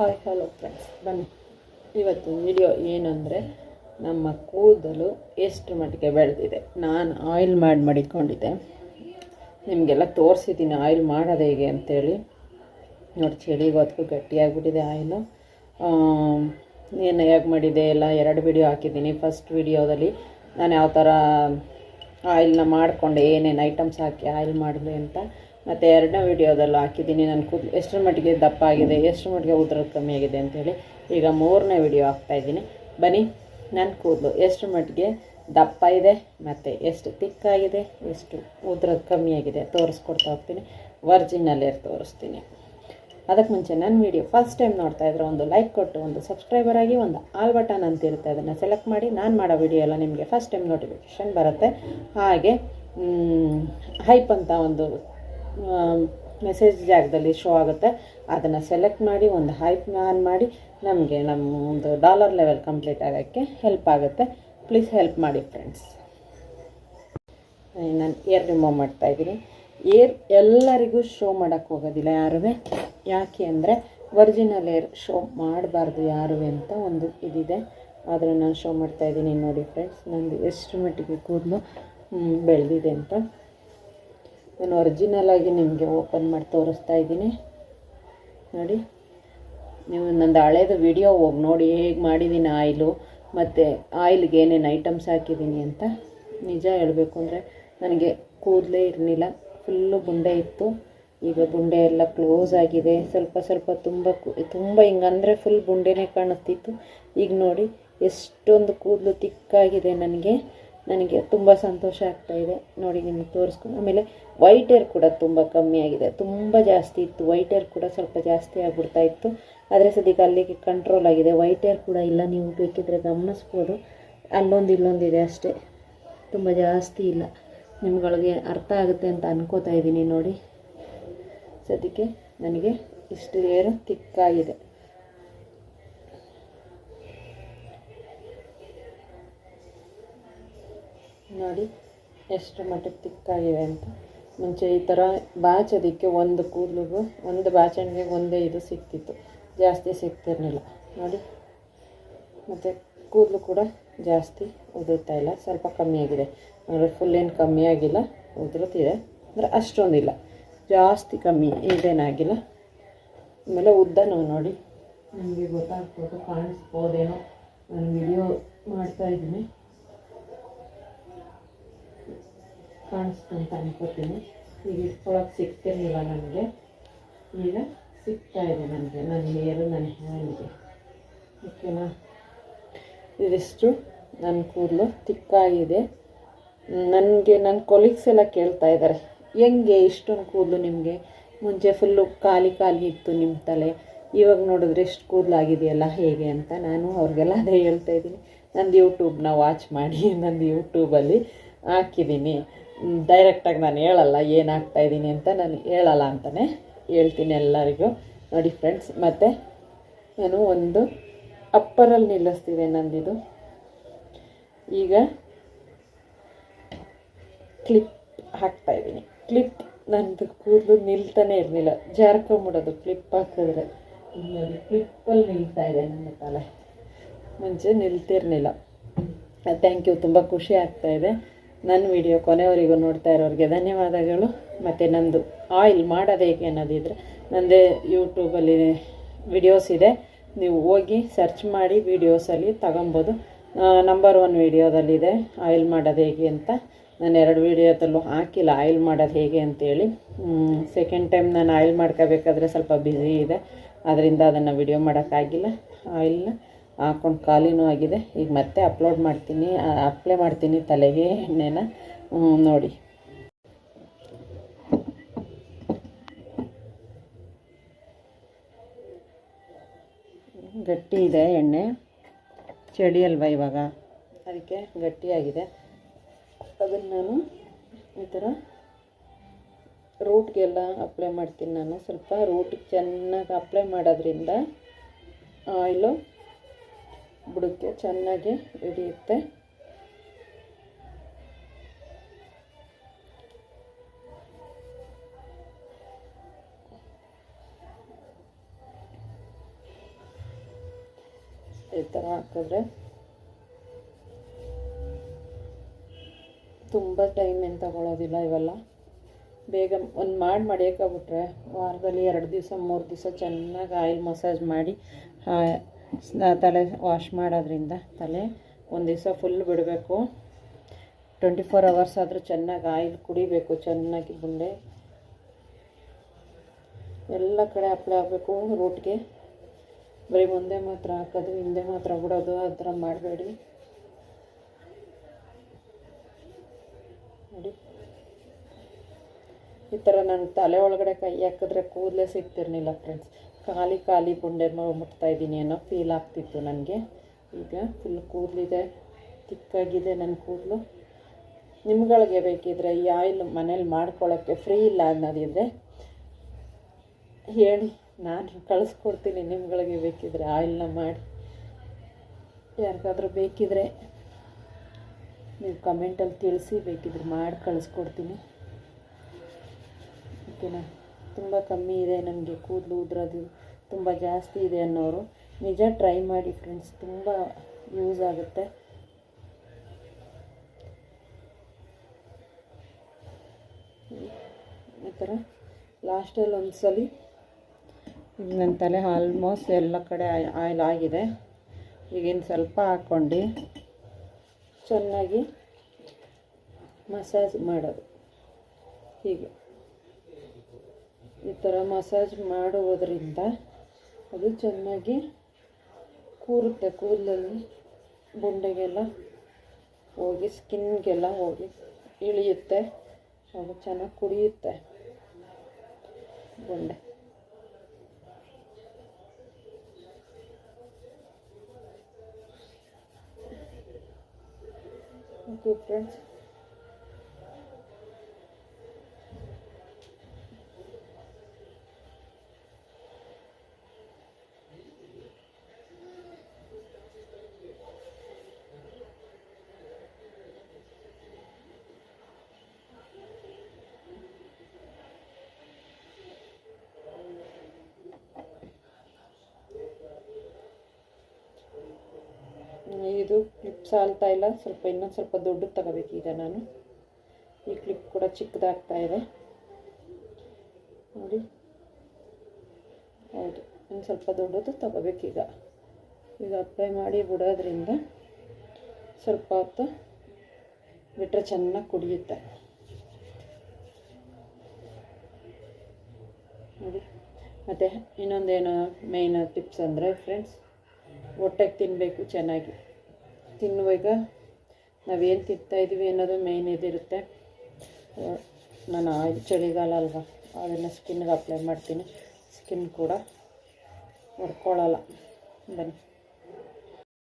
Hi hello friends ಬನ್ನಿ. ಇವತ್ತು video ಏನಂದರೆ ನಮ್ಮ ಕೂದಲು ಎಷ್ಟು ಮಟ್ಟಿಗೆ ಬೆಳೆದಿದೆ. ನಾನು ಆಯಿಲ್ ಮಾಡಿ ಮಡಿಕೊಂಡಿದ್ದೆ. ನಿಮಗೆಲ್ಲ ತೋರಿಸಿದ್ದೀನಿ ಆಯಿಲ್ ಮಾಡೋದು ಹೇಗೆ ಅಂತೇಳಿ. ನೋಡಿ ಚಳಿಗೆ ಹೊತ್ತಿಗೆ ಗಟ್ಟಿಯಾಗಿಬಿಟ್ಟಿದೆ ಆಯಿಲು ಏನು ಹೇಗೆ ಮಾಡಿದೆ ಎಲ್ಲ ಎರಡು ವಿಡಿಯೋ ಹಾಕಿದ್ದೀನಿ. ಫಸ್ಟ್ ವಿಡಿಯೋದಲ್ಲಿ ನಾನು ಯಾವ ಥರ ಆಯಿಲ್ನ ಮಾಡಿಕೊಂಡೆ, ಏನೇನು ಐಟಮ್ಸ್ ಹಾಕಿ ಆಯಿಲ್ ಮಾಡಿದೆ ಅಂತ. ಮತ್ತು ಎರಡನೇ ವಿಡಿಯೋದಲ್ಲೂ ಹಾಕಿದ್ದೀನಿ. ನನ್ನ ಕೂದಲು ಎಷ್ಟರ ಮಟ್ಟಿಗೆ ದಪ್ಪ ಆಗಿದೆ ಎಷ್ಟರ ಮಟ್ಟಿಗೆ ಉದ್ರ ಕಮ್ಮಿ ಆಗಿದೆ ಅಂಥೇಳಿ ಈಗ ಮೂರನೇ ವಿಡಿಯೋ ಹಾಕ್ತಾಯಿದ್ದೀನಿ ಬನ್ನಿ, ನನ್ನ ಕೂದಲು ಎಷ್ಟರ ಮಟ್ಟಿಗೆ ದಪ್ಪ ಇದೆ ಮತ್ತು ಎಷ್ಟು ತಿಕ್ಕಾಗಿದೆ, ಎಷ್ಟು ಉದ್ರ ಕಮ್ಮಿ ಆಗಿದೆ ತೋರಿಸ್ಕೊಡ್ತಾ ಹೋಗ್ತೀನಿ. ವರ್ಜಿನಲ್ಲಿ ತೋರಿಸ್ತೀನಿ. ಅದಕ್ಕೆ ಮುಂಚೆ ನನ್ನ ವೀಡಿಯೋ ಫಸ್ಟ್ ಟೈಮ್ ನೋಡ್ತಾ ಇದ್ರೆ ಒಂದು ಲೈಕ್ ಕೊಟ್ಟು, ಒಂದು ಸಬ್ಸ್ಕ್ರೈಬರ್ ಆಗಿ, ಒಂದು ಆಲ್ ಬಟನ್ ಅಂತ ಇರುತ್ತೆ, ಅದನ್ನು ಸೆಲೆಕ್ಟ್ ಮಾಡಿ. ನಾನು ಮಾಡೋ ವಿಡಿಯೋ ಎಲ್ಲ ನಿಮಗೆ ಫಸ್ಟ್ ಟೈಮ್ ನೋಟಿಫಿಕೇಷನ್ ಬರುತ್ತೆ. ಹಾಗೆ ಹೈಪ್ ಅಂತ ಒಂದು ಮೆಸೇಜ್ ಜಾಗದಲ್ಲಿ ಶೋ ಆಗುತ್ತೆ. ಅದನ್ನು ಸೆಲೆಕ್ಟ್ ಮಾಡಿ, ಒಂದು ಹೈಪ್ ಆನ್ ಮಾಡಿ, ನಮಗೆ ನಮ್ಮ ಒಂದು ಡಾಲರ್ ಲೆವೆಲ್ ಕಂಪ್ಲೀಟ್ ಆಗೋಕ್ಕೆ ಹೆಲ್ಪ್ ಆಗುತ್ತೆ. ಪ್ಲೀಸ್ ಹೆಲ್ಪ್ ಮಾಡಿ ಫ್ರೆಂಡ್ಸ್ ನಾನು ಏರ್ ರಿಮೂವ್ ಮಾಡ್ತಾಯಿದ್ದೀನಿ ಏರ್ ಎಲ್ಲರಿಗೂ ಶೋ ಮಾಡೋಕ್ಕೆ ಹೋಗೋದಿಲ್ಲ ಯಾರೂ ಯಾಕೆ ಅಂದರೆ ಒರಿಜಿನಲ್ ಏರ್ ಶೋ ಮಾಡಬಾರ್ದು ಯಾರು ಅಂತ ಒಂದು ಇದಿದೆ. ಆದರೆ ನಾನು ಶೋ ಮಾಡ್ತಾಯಿದ್ದೀನಿ ನೋಡಿ ಫ್ರೆಂಡ್ಸ್ ನಂದು ಎಷ್ಟು ಮಟ್ಟಿಗೆ ಕೂದಲು ಬೆಳೆದಿದೆ ಅಂತ. ನಾನು ಒರಿಜಿನಲ್ ಆಗಿ ನಿಮಗೆ ಓಪನ್ ಮಾಡಿ ತೋರಿಸ್ತಾ ಇದ್ದೀನಿ. ನೋಡಿ. ನೀವು ನಂದು ಹಳೇದು ವಿಡಿಯೋ ಹೋಗಿ ನೋಡಿ ಹೇಗೆ ಮಾಡಿದ್ದೀನಿ ಆಯಿಲು ಮತ್ತು ಆಯಿಲ್ಗೆ ಏನೇನು ಐಟಮ್ಸ್ ಹಾಕಿದ್ದೀನಿ ಅಂತ ನಿಜ ಹೇಳಬೇಕು ಅಂದರೆ ನನಗೆ ಕೂದಲೇ ಇರಲಿಲ್ಲ. ಫುಲ್ಲು ಬುಂಡೆ ಇತ್ತು. ಈಗ ಬುಂಡೆ ಎಲ್ಲ ಕ್ಲೋಸ್ ಆಗಿದೆ. ಸ್ವಲ್ಪ ಸ್ವಲ್ಪ ತುಂಬ ತುಂಬ ಹಿಂಗಂದರೆ ಫುಲ್ ಬುಂಡೆನೇ ಕಾಣಿಸ್ತಿತ್ತು. ಈಗ ನೋಡಿ, ಎಷ್ಟೊಂದು ಕೂದಲು ತಿಕ್ಕಾಗಿದೆ ನನಗೆ. ನನಗೆ ತುಂಬ ಸಂತೋಷ ಆಗ್ತಾಯಿದೆ ನೋಡಿ ನಿಮಗೆ ತೋರಿಸ್ಕೊಂಡು. ಆಮೇಲೆ ವೈಟ್ ಏರ್ ಕೂಡ ತುಂಬ ಕಮ್ಮಿ ಆಗಿದೆ. ತುಂಬ ಜಾಸ್ತಿ ಇತ್ತು. ವೈಟ್ ಏರ್ ಕೂಡ ಸ್ವಲ್ಪ ಜಾಸ್ತಿ ಆಗ್ಬಿಡ್ತಾ ಇತ್ತು. ಆದರೆ ಸದ್ಯಕ್ಕೆ ಅಲ್ಲಿಗೆ ಕಂಟ್ರೋಲ್ ಆಗಿದೆ. ವೈಟ್ ಏರ್ ಕೂಡ ಇಲ್ಲ. ನೀವು ಬೇಕಿದ್ರೆ ಗಮನಿಸ್ಬೋದು. ಅಲ್ಲೊಂದು ಇಲ್ಲೊಂದಿದೆ ಅಷ್ಟೇ. ತುಂಬ ಜಾಸ್ತಿ ಇಲ್ಲ. ನಿಮ್ಗಳಿಗೆ ಅರ್ಥ ಆಗುತ್ತೆ ಅಂತ ಅನ್ಕೋತಾ ಇದ್ದೀನಿ ನೋಡಿ. ಸದ್ಯಕ್ಕೆ ನನಗೆ ಇಷ್ಟು ಏರು ತಿಕ್ಕಾಗಿದೆ ನೋಡಿ, ಎಷ್ಟು ಮಟ್ಟಿಗೆ ತಿಕ್ಕಾಗಿದೆ ಅಂತ. ಮುಂಚೆ ಈ ಥರ ಬಾಚೋದಕ್ಕೆ ಒಂದು ಕೂದಲಿಗೂ ಒಂದು ಬಾಚಣಿಗೆ ಒಂದೇ ಇದು ಸಿಕ್ತಿತ್ತು. ಜಾಸ್ತಿ ಸಿಗ್ತಿರ್ಲಿಲ್ಲ. ನೋಡಿ, ಮತ್ತು ಕೂದಲು ಕೂಡ ಜಾಸ್ತಿ ಉದುರ್ತಾ ಇಲ್ಲ. ಸ್ವಲ್ಪ ಕಮ್ಮಿ ಆಗಿದೆ. ಅಂದರೆ ಫುಲ್ ಏನು ಕಮ್ಮಿ ಆಗಿಲ್ಲ ಉದುರುತ್ತಿದೆ ಅಂದರೆ ಅಷ್ಟೊಂದಿಲ್ಲ. ಜಾಸ್ತಿ ಕಮ್ಮಿ ಇದೇನಾಗಿಲ್ಲ. ಆಮೇಲೆ ಉದ್ದ ನೋವು ನೋಡಿ. ನನಗೆ ಗೊತ್ತಾಗ್ಬೋದು, ಕಾಣಿಸ್ಬೋದೇನೋ. ನಾನು ವಿಡಿಯೋ ಮಾಡ್ತಾಯಿದ್ದೀನಿ ಕಾಣಿಸ್ತು ಅಂತ ಅನ್ಕೋತೀನಿ ಈಗ ಇಟ್ಕೊಳಕ್ಕೆ ಸಿಗ್ತಿರ್ಲಿಲ್ಲ ನನಗೆ ಈಗ ಸಿಗ್ತಾ ಇದೆ ನನಗೆ ನನ್ನ ಹೇರು ನನ್ನ ಹ್ಯಾಂಡ್ಗೆ ಓಕೆನಾ ಇದಿಷ್ಟು. ನನ್ನ ಕೂದಲು ತಿಕ್ಕಾಗಿದೆ. ನನಗೆ ನನ್ನ ಕೊಲೀಗ್ಸ್ ಎಲ್ಲ ಕೇಳ್ತಾ ಇದ್ದಾರೆ ಹೆಂಗೆ ಇಷ್ಟೊಂದು ಕೂದಲು ನಿಮಗೆ? ಮುಂಚೆ ಫುಲ್ಲು ಖಾಲಿ ಖಾಲಿ ಇತ್ತು ನಿಮ್ಮ ತಲೆ. ಇವಾಗ ನೋಡಿದ್ರೆ ಎಷ್ಟು ಕೂದಲಾಗಿದೆಯಲ್ಲ, ಹೇಗೆ ಅಂತ ನಾನು ಅವ್ರಿಗೆಲ್ಲ ಅದೇ ಹೇಳ್ತಾ ಇದ್ದೀನಿ. ನಂದು ಯೂಟ್ಯೂಬ್ನ ವಾಚ್ ಮಾಡಿ, ನಂದು ಯೂಟ್ಯೂಬಲ್ಲಿ ಹಾಕಿದ್ದೀನಿ. ಡೈರೆಕ್ಟಾಗಿ ನಾನು ಹೇಳಲ್ಲ, ಏನಾಗ್ತಾ ಹಾಕ್ತಾಯಿದ್ದೀನಿ ಅಂತ ನಾನು ಹೇಳಲ್ಲ ಅಂತಲೇ ಹೇಳ್ತೀನಿ ಎಲ್ಲರಿಗೂ. ನೋಡಿ ಫ್ರೆಂಡ್ಸ್ ಮತ್ತು ನಾನು ಒಂದು ಅಪ್ಪರಲ್ಲಿ ನಿಲ್ಲಿಸ್ತಿದೆ ನಂದಿದು. ಈಗ ಕ್ಲಿಪ್ ಹಾಕ್ತಾಯಿದ್ದೀನಿ ಕ್ಲಿಪ್ ನಂದು ಕೂದಲು ನಿಲ್ತಾನೆ ಇರಲಿಲ್ಲ. ಜಾರ್ಕೊಂಬಿಡೋದು ಕ್ಲಿಪ್ ಹಾಕಿದ್ರೆ. ನೋಡಿ ಕ್ಲಿಪ್ಪಲ್ಲಿ ನಿಲ್ತಾ ಇದೆ ನನ್ನ ತಲೆ. ಮುಂಚೆ ನಿಲ್ತಿರಲಿಲ್ಲ. ಥ್ಯಾಂಕ್ ಯು ತುಂಬ ಖುಷಿ ಆಗ್ತಾಯಿದೆ ನನ್ನ ವಿಡಿಯೋ ಕೊನೆಯವರೆಗೂ ನೋಡ್ತಾ ಇರೋರಿಗೆ ಧನ್ಯವಾದಗಳು. ಮತ್ತು ನಂದು ಆಯಿಲ್ ಮಾಡೋದು ಹೇಗೆ ಅನ್ನೋದಿದ್ರೆ ನನ್ನದೇ ಯೂಟ್ಯೂಬಲ್ಲಿ ವಿಡಿಯೋಸ್ ಇದೆ. ನೀವು ಹೋಗಿ ಸರ್ಚ್ ಮಾಡಿ ವಿಡಿಯೋಸಲ್ಲಿ ತಗೊಬೋದು. ನಂಬರ್ ಒನ್ ವಿಡಿಯೋದಲ್ಲಿದೆ ಆಯಿಲ್ ಮಾಡೋದು ಹೇಗೆ ಅಂತ. ನಾನು ಎರಡು ವೀಡಿಯೋದಲ್ಲೂ ಹಾಕಿಲ್ಲ, ಆಯಿಲ್ ಮಾಡೋದು ಹೇಗೆ ಅಂತೇಳಿ ಸೆಕೆಂಡ್ ಟೈಮ್ ನಾನು ಆಯಿಲ್ ಮಾಡ್ಕೋಬೇಕಾದ್ರೆ ಸ್ವಲ್ಪ ಬ್ಯುಸಿ ಇದೆ. ಅದರಿಂದ ಅದನ್ನು ವಿಡಿಯೋ ಮಾಡೋಕ್ಕಾಗಿಲ್ಲ, ಆಯಿಲ್ನ. ಹಾಕ್ಕೊಂಡು ಖಾಲಿನೂ ಆಗಿದೆ. ಈಗ ಮತ್ತೆ ಅಪ್ಲೋಡ್ ಮಾಡ್ತೀನಿ ಅಪ್ಲೈ ಮಾಡ್ತೀನಿ ತಲೆಗೆ, ಎಣ್ಣೆನ. ನೋಡಿ. ಗಟ್ಟಿ ಇದೆ ಎಣ್ಣೆ. ಚಳಿ ಅಲ್ವಾ ಇವಾಗ? ಅದಕ್ಕೆ ಗಟ್ಟಿಯಾಗಿದೆ ಅದನ್ನು ನಾನು ಈ ಥರ ರೂಟ್ಗೆಲ್ಲ ಅಪ್ಲೈ ಮಾಡ್ತೀನಿ ನಾನು. ಸ್ವಲ್ಪ ರೂಟಿಗೆ ಚೆನ್ನಾಗಿ ಅಪ್ಲೈ ಮಾಡೋದ್ರಿಂದ ಆಯಿಲು ಬುಡಕ್ಕೆ ಚೆನ್ನಾಗಿ ಹಿಡಿಯುತ್ತೆ. ಈ ಥರ ಹಾಕಿದ್ರೆ ತುಂಬ ಟೈಮ್ ಏನು ತಗೊಳ್ಳೋದಿಲ್ಲ ಇವೆಲ್ಲ. ಬೇಗ ಒಂದು ಮಾಡಿ ಮಡಿಯೋಕ್ಕಾಗ್ಬಿಟ್ರೆ ವಾರದಲ್ಲಿ ಎರಡು ದಿವಸ, ಮೂರು ದಿವಸ ಚೆನ್ನಾಗಿ ಆಯಿಲ್ ಮಸಾಜ್ ಮಾಡಿ ತಲೆ ವಾಶ್ ಮಾಡೋದ್ರಿಂದ ತಲೆ ಒಂದು ದಿವಸ ಫುಲ್ ಬಿಡಬೇಕು. ಟ್ವೆಂಟಿ ಫೋರ್ ಅವರ್ಸ್ ಆದರೂ ಚೆನ್ನಾಗಿ ಆಯಿಲ್ ಕುಡಿಬೇಕು, ಚೆನ್ನಾಗಿ ಗುಂಡೆ. ಎಲ್ಲ ಕಡೆ ಅಪ್ಲೈ ಆಗಬೇಕು ರೂಟ್ಗೆ ಬರೀ ಮುಂದೆ ಮಾತ್ರ ಹಾಕೋದು, ಹಿಂದೆ ಮಾತ್ರ ಬಿಡೋದು, ಆ ಥರ ಮಾಡಬೇಡಿ. ನೋಡಿ. ಈ ಥರ ನಾನು ತಲೆ ಒಳಗಡೆ ಕೈ ಹಾಕಿದ್ರೆ ಕೂದಲೇ ಸಿಗ್ತಿರ್ಲಿಲ್ಲ ಫ್ರೆಂಡ್ಸ್ ಖಾಲಿ ಖಾಲಿ ಬುಂಡೆ ಮುಟ್ತಾ ಇದ್ದೀನಿ ಅನ್ನೋ ಫೀಲ್ ಆಗ್ತಿತ್ತು ನನಗೆ. ಈಗ ಫುಲ್ ಕೂದಲಿದೆ, ತಿಕ್ಕಾಗಿದೆ ನನ್ನ ಕೂದಲು. ನಿಮ್ಗಳಿಗೆ ಬೇಕಿದ್ರೆ ಈ ಆಯಿಲ್ ಮನೇಲಿ ಮಾಡ್ಕೊಳ್ಳೋಕ್ಕೆ ಫ್ರೀ ಇಲ್ಲ ಅನ್ನೋದಿದ್ರೆ ಹೇಳಿ, ನಾನು ಕಳಿಸ್ಕೊಡ್ತೀನಿ ನಿಮ್ಗಳಿಗೆ ಬೇಕಿದ್ರೆ ಆಯಿಲ್ನ ಮಾಡಿ. ಯಾರಿಗಾದ್ರೂ ಬೇಕಿದ್ರೆ ನೀವು ಕಮೆಂಟಲ್ಲಿ ತಿಳಿಸಿ, ಬೇಕಿದ್ರೆ ಮಾಡಿ ಕಳಿಸ್ಕೊಡ್ತೀನಿ. ಓಕೆನಾ ತುಂಬ ಕಮ್ಮಿ ಇದೆ ನನಗೆ ಕೂದಲು, ಉದುರೋದು ತುಂಬ ಜಾಸ್ತಿ ಇದೆ ಅನ್ನೋರು. ನಿಜ ಟ್ರೈ ಮಾಡಿ ಫ್ರೆಂಡ್ಸ್ ತುಂಬ ಯೂಸ್ ಆಗುತ್ತೆ. ಈ ಥರ ಲಾಸ್ಟಲ್ಲಿ ಒಂದು ಸಲ ನನ್ನ ತಲೆ ಆಲ್ಮೋಸ್ಟ್ ಎಲ್ಲ ಕಡೆ ಆಯಿಲ್ ಆಗಿದೆ. ಈಗಿನ ಸ್ವಲ್ಪ ಹಾಕ್ಕೊಂಡು ಚೆನ್ನಾಗಿ ಮಸಾಜ್ ಮಾಡೋದು. ಹೀಗೆ. ಈ ಥರ ಮಸಾಜ್ ಮಾಡುವುದರಿಂದ ಅದು ಚೆನ್ನಾಗಿ ಕೂರುತ್ತೆ. ಕೂದಲಲ್ಲಿ ಬುಂಡೆಗೆಲ್ಲ ಹೋಗಿ ಸ್ಕಿನ್ಗೆಲ್ಲ ಹೋಗಿ ಇಳಿಯುತ್ತೆ. ಅದು ಚೆನ್ನಾಗಿ ಕುಡಿಯುತ್ತೆ ಬುಂಡೆ. ಓಕೆ ಫ್ರೆಂಡ್ಸ್ ಇದು ಕ್ಲಿಪ್ ಸಾಲ್ತಾ ಇಲ್ಲ. ಸ್ವಲ್ಪ ಇನ್ನೊಂದು ಸ್ವಲ್ಪ ದೊಡ್ಡದು ತಗೋಬೇಕೀಗ ನಾನು. ಈ ಕ್ಲಿಪ್ ಕೂಡ ಚಿಕ್ಕದಾಗ್ತಾ ಇದೆ. ನೋಡಿ. ಹೌದು ಇನ್ನು ಸ್ವಲ್ಪ ದೊಡ್ಡದು ತಗೋಬೇಕೀಗ ಈಗ. ಅಪ್ಲೈ ಮಾಡಿ ಬಿಡೋದ್ರಿಂದ ಸ್ವಲ್ಪ ಹೊತ್ತು ಬಿಟ್ಟರೆ ಚೆನ್ನಾಗಿ ಕುಡಿಯುತ್ತೆ. ನೋಡಿ. ಮತ್ತು ಇನ್ನೊಂದೇನು ಮೇಯ್ನ್ ಟಿಪ್ಸ್ ಅಂದರೆ ಫ್ರೆಂಡ್ಸ್ ಹೊಟ್ಟೆಗೆ ತಿನ್ನಬೇಕು ಚೆನ್ನಾಗಿ. ತಿನ್ನುವಾಗ ನಾವೇನು ತಿಂತಾಯಿದ್ದೀವಿ ಅನ್ನೋದು ಮೇಯ್ನ್ ಇದಿರುತ್ತೆ. ನಾನು ಆಯಿಲ್ ಚಳಿಗಾಲ ಅಲ್ವಾ, ಅದನ್ನು ಸ್ಕಿನ್ಗೆ ಅಪ್ಲೈ ಮಾಡ್ತೀನಿ. ಸ್ಕಿನ್ ಕೂಡ ಹೊಡ್ಕೊಳ್ಳಲ್ಲ ಬನ್ನಿ.